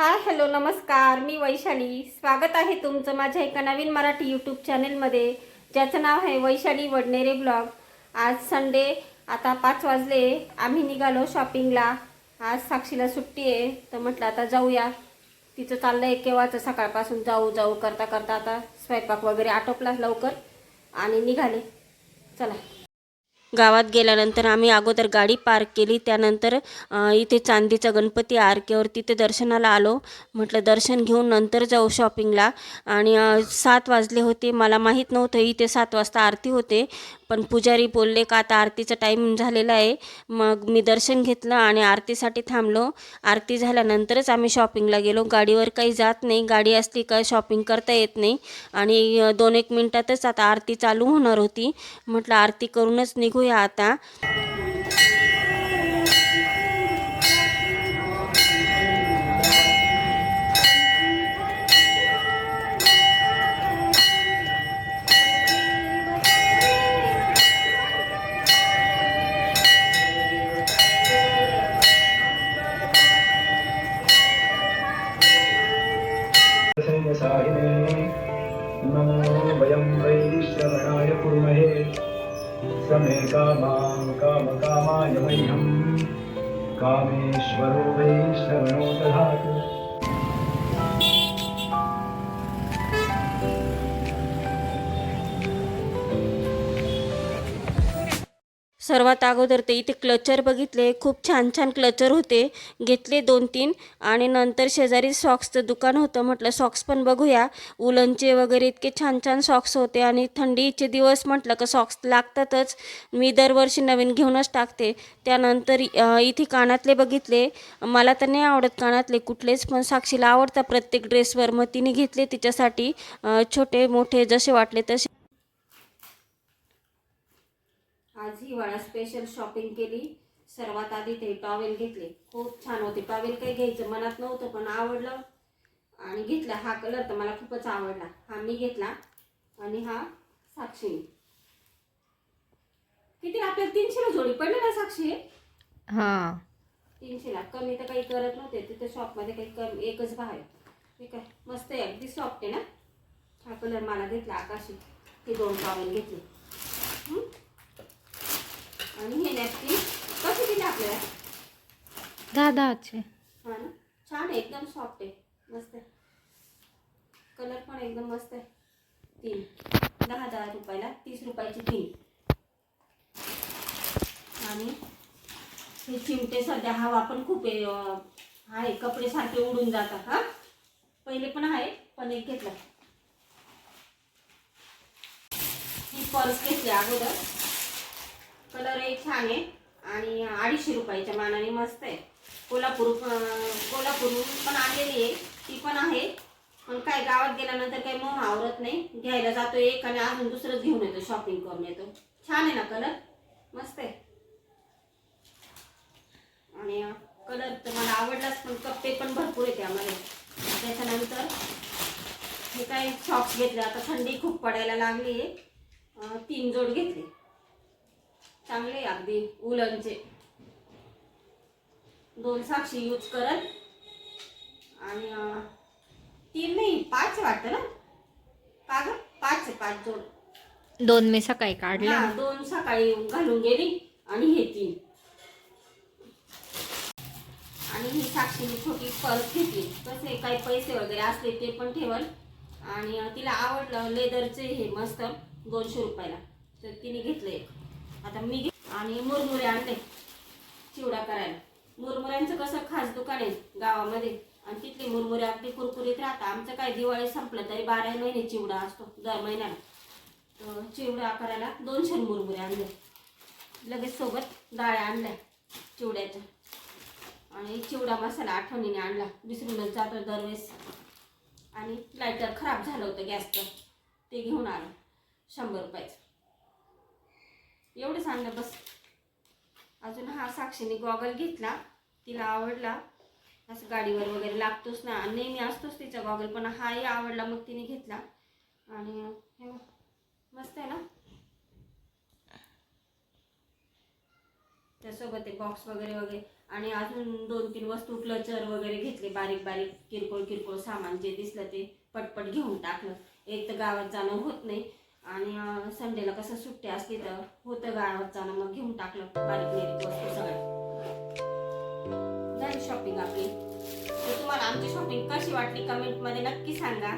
Hi hello नमस्कार. मी वैशाली. स्वागत आहे तुमचं माझ्या एका नवीन मराठी यूट्यूब चॅनेलमध्ये ज्याचं नाव आहे वैशाली वडनेरे ब्लॉग. आज संडे आता पाच वाजले. आम्ही निघालो शॉपिंगला आज साक्षीला सुट्टी आहे तर म्हटलं आता जाऊया. तिचं चाललं आहे केव्हाचं? सकाळपासून जाऊ जाऊ करता करता आता स्वयंपाक वगैरे आटोपला लवकर. आणि निघाले. चला. गावात गेल्यानंतर आम्ही अगोदर गाडी पार्क केली. त्यानंतर इथे चांदीचा गणपती आरकेवर तिथे दर्शनाला आलो. म्हटलं दर्शन घेऊन नंतर जाऊ शॉपिंगला आणि सात वाजले होते. मला माहीत नव्हतं इथे सात वाजता आरती होते. पण पुजारी बोलले का आता आरतीचा टाईम झालेला आहे? मग मी दर्शन घेतलं आणि आरतीसाठी थांबलो. आरती झाल्यानंतरच आम्ही शॉपिंगला गेलो. गाडीवर काही जात नाही. गाडी असली काय शॉपिंग करता येत नाही. आणि दोन एक मिनटातच आता आरती चालू होणार होती. म्हटलं आरती करूनच निघूया आता. सर्वात अगोदर ते इथे क्लचर बघितले. खूप छान छान क्लचर होते. घेतले दोन तीन. आणि नंतर शेजारी सॉक्सचं दुकान होतं. म्हटलं सॉक्स पण बघूया. उलनचे वगैरे इतके छान छान सॉक्स होते. आणि थंडीचे दिवस म्हटलं का सॉक्स लागतातच. मी दरवर्षी नवीन घेऊनच टाकते. त्यानंतर इथे कानातले बघितले. मला तर नाही आवडत कानातले कुठलेच. पण साक्षीला आवडतात प्रत्येक ड्रेसवर मग तिने घेतले तिच्यासाठी. छोटे मोठे जसे वाटले तसे. आज हिवाळा स्पेशल शॉपिंग केली. सर्वात आधी ते टॉवेल घेतले. खूप छान होते. टॉवेल काही घ्यायचं मनात नव्हतं पण आवडलं. आणि घेतला. हा कलर तर मला खूपच आवडला. हा मी घेतला. आणि हा साक्षी. किती आपल्याला तीनशेला जोडी पडली ना साक्षी? हां. तीनशेला. कमी तर काही करत नव्हते. तिथे शॉपमध्ये काही कमी एकच भाव आहे. ठीक आहे. मस्त आहे. अगदी सॉफ्ट आहे ना? हा कलर मला घेतला आकाशी. हे दोन टॉवेल घेतले? आणि हे नॅपकिन कसे दिले आपल्याला? दहा दहाचे हा ना? छान एकदम सॉफ्ट आहे. मस्त आहे. कलर पण एकदम मस्त आहे. तीन. दहा दहा रुपयाला तीस रुपयाची तीन. आणि हे चिमटे सध्या हवा पण खूप आहे. कपडे सारखे उडून जातात हा? पहिले पण आहे पण एक घेतला. ही पर्स घेतली अगोदर. कलर एक छान आहे. आणि अडीचशे रुपयाच्या मानाने मस्त आहे. कोल्हापूर कोल्हापूरहून पण आलेली आहे. ती पण आहे. पण काय गावात गेल्यानंतर काही मग आवरत नाही. घ्यायला जातो एक आणि अजून दुसरंच घेऊन येतो शॉपिंग करून येतो. छान आहे ना कलर? मस्त आहे. आणि कलर तर मला आवडलाच पण कप्पे पण भरपूर आहे त्यामध्ये. त्याच्यानंतर हे काय सॉक्स घेतले. आता थंडी खूप पडायला लागली आहे. तीन जोड घेतले. चांगले अगदी उलनचे. दोन साक्षी यूज करत. आणि तीन नाही पाच वाटतं ना? का ग? पाच आहे पाच जोड. दोन मी सकाळी काढले हा दोन सकाळी घालून गेली आणि हे तीन. आणि ही साक्षीने छोटी पर्स घेतली. कसे काही पैसे वगैरे असले ते पण ठेवल. आणि तिला आवडलं लेदरचे हे मस्त दोनशे रुपयाला. तर तिने घेतलं एक. आता मी घे आणि मुरमुरे आणले चिवडा करायला. मुरमुऱ्यांचं कसं खास दुकान आहे गावामध्ये. आणि तिथले मुरमुरे अगदी कुरकुरीत राहतात. आमचं काय दिवाळी संपलं तरी बारा महिने चिवडा असतो दर महिन्याला. तर चिवडा करायला दोनशे मुरमुरे आणले. लगेच सोबत डाळ्या आणल्या चिवड्याच्या. आणि चिवडा मसाला आठवणीने आणला. विसरूनच जातो दरवेळेस. आणि लायटर खराब झालं होतं गॅसचं. ते घेऊन आलं. शंभर रुपयाचं. एवढं सांगलं बस. अजून हा साक्षीने गॉगल घेतला. तिला आवडला. असं गाडीवर वगैरे लागतोच ना. नेहमी असतोच तिचा गॉगल पण हाही आवडला मग तिने घेतला. आणि हे मस्त आहे ना? त्यासोबत ते बॉक्स वगैरे वगैरे. आणि अजून दोन तीन वस्तू क्लचर वगैरे घेतले. बारीक बारीक किरकोळ किरकोळ सामान जे दिसलं ते पटपट घेऊन टाकलं. एक तर गावात जाणं होत नाही. आणि संडेला कसं सुट्टी असली तर होतं गावात जाणं मग घेऊन टाकलं बारीक बारीक वस्तू सगळ्या झाली शॉपिंग आपली. तर तुम्हाला आमची शॉपिंग कशी वाटली? कमेंटमध्ये नक्की सांगा.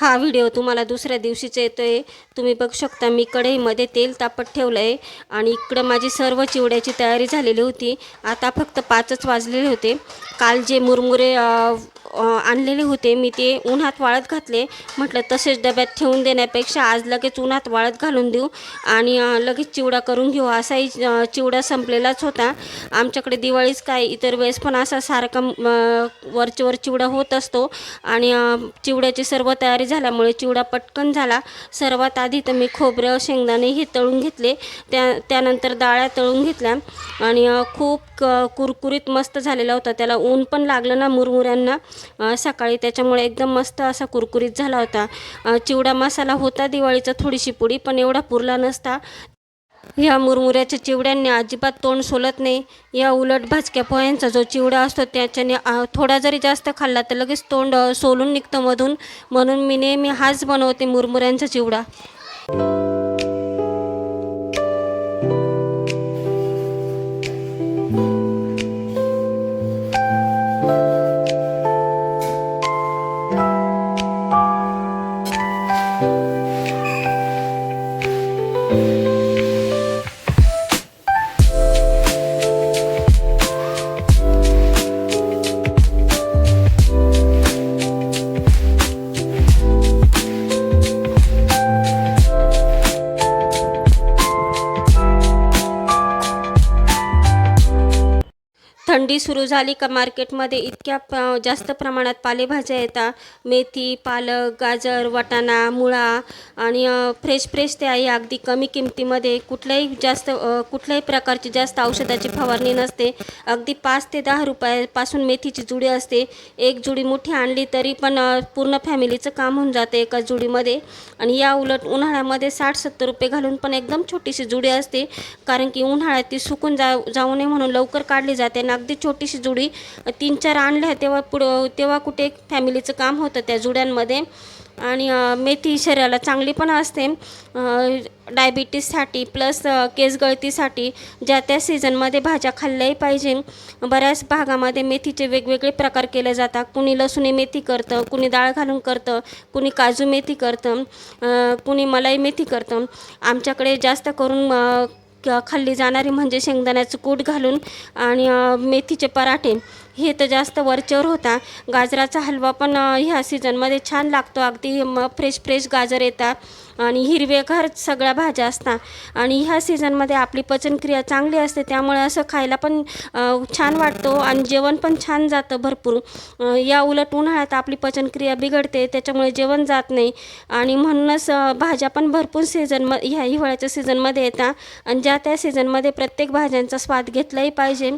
हा व्हिडिओ तुम्हाला दुसऱ्या दिवशीचा येतो आहे तुम्ही बघू शकता मी कढईमध्ये तेल तापत ठेवलं आहे आणि इकडं माझी सर्व चिवड्याची तयारी झालेली होती. आता फक्त पाचच वाजलेले होते. काल जे मुरमुरे आणलेले होते मी ते उन्हात वाळत घातले. म्हटलं तसेच डब्यात ठेवून देण्यापेक्षा आज लगेच उन्हात वाळत घालून देऊ आणि लगेच चिवडा करून घेऊ. असाही चिवडा संपलेलाच होता. आमच्याकडे दिवाळीच काय इतर वेळेस पण असा सारखा वरचेवर चिवडा होत असतो. आणि चिवड्याची सर्व तयारी झाल्यामुळे चिवडा पटकन झाला. सर्वात आधी तर मी खोबरं शेंगदाणे हे तळून घेतले. त्या त्यानंतर डाळ्या तळून घेतल्या. आणि खूप क कुरकुरीत मस्त झालेला होता. त्याला ऊन पण लागलं ना मुरमुऱ्यांना. सकाळी त्याच्यामुळे एकदम मस्त असा कुरकुरीत झाला होता. चिवडा मसाला होता दिवाळीचा थोडीशी पुडी पण एवढा पुरला नसता. ह्या मुरमुऱ्याच्या चिवड्यांनी अजिबात तोंड सोलत नाही. या उलट भाजक्या पोह्यांचा जो चिवडा असतो त्याच्याने थोडा जरी जास्त खाल्ला तर लगेच तोंड सोलून निघतं मधून. म्हणून मी नेहमी हाच बनवते मुरमुऱ्यांचा चिवडा. थंडी सुरू झाली का मार्केटमध्ये इतक्या प- जास्त प्रमाणात पालेभाज्या येतात. मेथी पालक गाजर वाटाणा मुळा आणि फ्रेश फ्रेश ते आहे अगदी कमी किमतीमध्ये कुठल्याही जास्त कुठल्याही प्रकारची जास्त औषधाची फवारणी नसते. अगदी पाच ते दहा रुपयापासून मेथीची जुडी असते. एक जुडी मोठी आणली तरी पण पूर्ण फॅमिलीचं काम होऊन जातं एका जुडीमध्ये. आणि या उलट उन्हाळ्यामध्ये साठ सत्तर रुपये घालून पण एकदम छोटीशी जुडी असते. कारण की उन्हाळ्यात ती सुकून जा जाऊ नये म्हणून लवकर काढली जाते. ना अगदी छोटीशी जुडी. तीन चार आणल्या तेव्हा पुढं तेव्हा कुठे फॅमिलीचं काम होतं त्या जुड्यांमध्ये. आणि मेथी शरीराला चांगली पण असते. डायबिटीससाठी प्लस केस गळतीसाठी ज्या त्या सीझनमध्ये भाज्या खाल्ल्याही पाहिजे. बऱ्याच भागामध्ये मेथीचे वेगवेगळे प्रकार केले जातात. कुणी लसुणी मेथी करतं कुणी डाळ घालून करतं कुणी काजू मेथी करतं कुणी मलाई मेथी करतं. आमच्याकडे जास्त करून खाल्ली जाणारी म्हणजे शेंगदाण्याचं कूट घालून आणि मेथीचे पराठे. हे तर जास्त वरचेवर होता. गाजराचा हलवा पण ह्या सीझनमध्ये छान लागतो. अगदी म फ्रेश फ्रेश गाजर येतात. आणि हिरवेगार सगळ्या भाज्या असतात. आणि ह्या सीझनमध्ये आपली पचनक्रिया चांगली असते. त्यामुळे असं खायला पण छान वाटतो. आणि जेवण पण छान जातं भरपूर. या उलट उन्हाळ्यात आपली पचनक्रिया बिघडते. त्याच्यामुळे जेवण जात नाही. आणि म्हणूनच भाज्या पण भरपूर सीझन म ह्या हिवाळ्याच्या सीझनमध्ये येतात. आणि ज्या त्या सीझनमध्ये प्रत्येक भाज्यांचा स्वाद घेतलाही पाहिजे.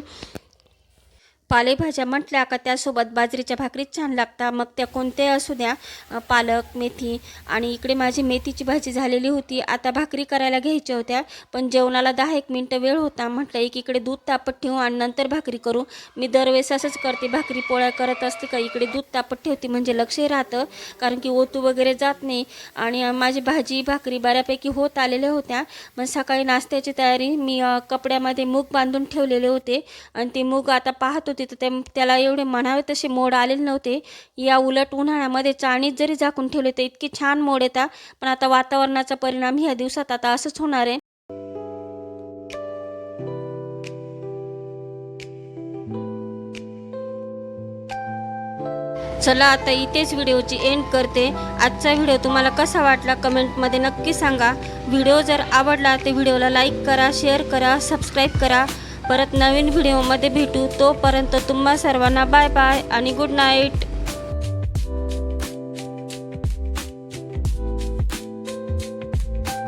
पालेभाज्या म्हटल्या का त्यासोबत बाजरीच्या भाकरीच छान लागतात मग त्या कोणत्याही असू द्या पालक मेथी आणि इकडे माझी मेथीची भाजी झालेली होती. आता भाकरी करायला घ्यायच्या होत्या पण जेवणाला दहा एक मिनटं वेळ होता. म्हटलं एक इकडे दूध तापत ठेवू आणि नंतर भाकरी करू. मी दरवेळेस असंच करते भाकरी पोळ्या करत असते का इकडे दूध तापत ठेवते म्हणजे लक्षही राहतं कारण की ओतू वगैरे जात नाही. आणि माझी भाजी भाकरी बऱ्यापैकी होत आलेल्या होत्या. मग सकाळी नाश्त्याची तयारी मी कपड्यामध्ये मूग बांधून ठेवलेले होते. आणि ते मूग आता पाहत होते होते तर ते त्याला एवढे म्हणावे तसे मोड आलेले नव्हते. या उलट उन्हाळ्यामध्ये चाळणीत जरी झाकून ठेवले तर इतके छान मोड येतात पण आता वातावरणाचा परिणाम ह्या दिवसात आता असंच होणार आहे. चला आता इथेच व्हिडिओची एंड करते. आजचा व्हिडिओ तुम्हाला कसा वाटला कमेंटमध्ये नक्की सांगा. व्हिडिओ जर आवडला तर व्हिडिओला लाईक करा शेअर करा सबस्क्राईब करा. परत नवीन व्हिडिओमध्ये भेटू. तोपर्यंत तुम्हा सर्वांना बाय बाय आणि गुड नाईट